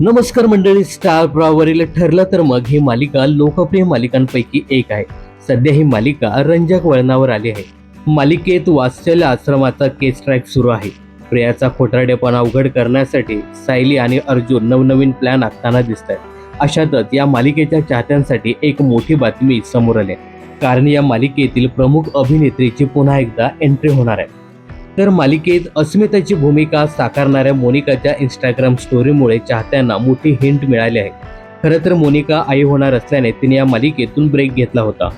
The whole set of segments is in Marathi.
नमस्कार मंडळी स्टार प्रवावरील ठरलं तर मग ही मालिका लोकप्रिय मालिकांपैकी एक आहे. सध्या ही मालिका रंजक वळणावर आली आहे. मालिकेत वात्सल्य आश्रमाचा केस ट्रॅक सुरू आहे. प्रियाचा खोटारडेपणा उघड करण्यासाठी सायली आणि अर्जुन नवनवीन प्लॅन आखताना दिसत आहेत अशातच या मालिकेच्या चाहत्यांसाठी एक मोठी बातमी समोर आली आहे. कारण या मालिकेतील प्रमुख अभिनेत्रीची पुन्हा एकदा एंट्री होणार आहे. तर मालिकेत अस्मिताची भूमिका साकारणाऱ्या मोनिकाच्या इंस्टाग्राम स्टोरीमुळे चाहत्यांना मोठी हिंट मिळाली आहे. खरं तर मोनिका आई होणार असल्याने तिने या मालिकेतून ब्रेक घेतला होता.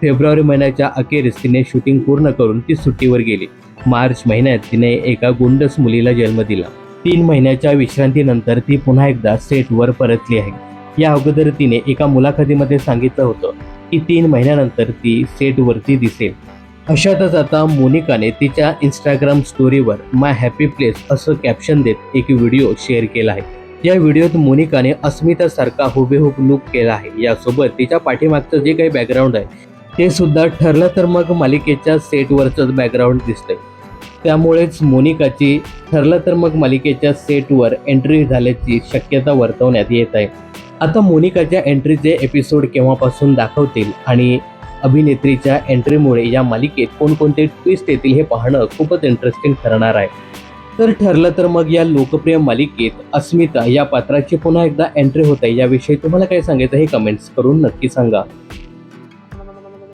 फेब्रुवारी महिन्याच्या अखेरीस तिने शूटिंग पूर्ण करून ती सुट्टीवर गेली. मार्च महिन्यात तिने एका गुंडस मुलीला जन्म दिला. तीन महिन्याच्या विश्रांतीनंतर ती पुन्हा एकदा सेटवर परतली आहे. या अगोदर तिने एका मुलाखतीमध्ये सांगितलं होतं की तीन महिन्यानंतर ती सेटवरती दिसेल. अशातच आता मोनिकाने तिच्या इंस्टाग्राम स्टोरीवर माय हॅपी प्लेस असं कॅप्शन देत एक व्हिडिओ शेअर केला आहे. या व्हिडिओत मोनिकाने अस्मितासारखा हुबेहूब लुक केला आहे. यासोबत तिच्या पाठीमागचं जे काही बॅकग्राऊंड आहे ते सुद्धा ठरलं तर मग मालिकेच्या सेटवरचंच बॅकग्राऊंड दिसतंय. त्यामुळेच मोनिकाची ठरलं तर मग मालिकेच्या सेटवर एंट्री झाल्याची शक्यता वर्तवण्यात येत आहे. आता मोनिकाच्या एंट्रीचे एपिसोड केव्हापासून दाखवतील आणि अभिनेत्रीच्या एंट्रीमुळे या मालिकेत कोणकोणते ट्विस्ट येतील हे पाहणं खूपच इंटरेस्टिंग ठरणार आहे. तर ठरलं तर मग या लोकप्रिय मालिकेत अस्मिता या पात्राची पुन्हा एकदा एंट्री होत आहे. याविषयी तुम्हाला काय सांगायचं हे कमेंट्स करून नक्की सांगा.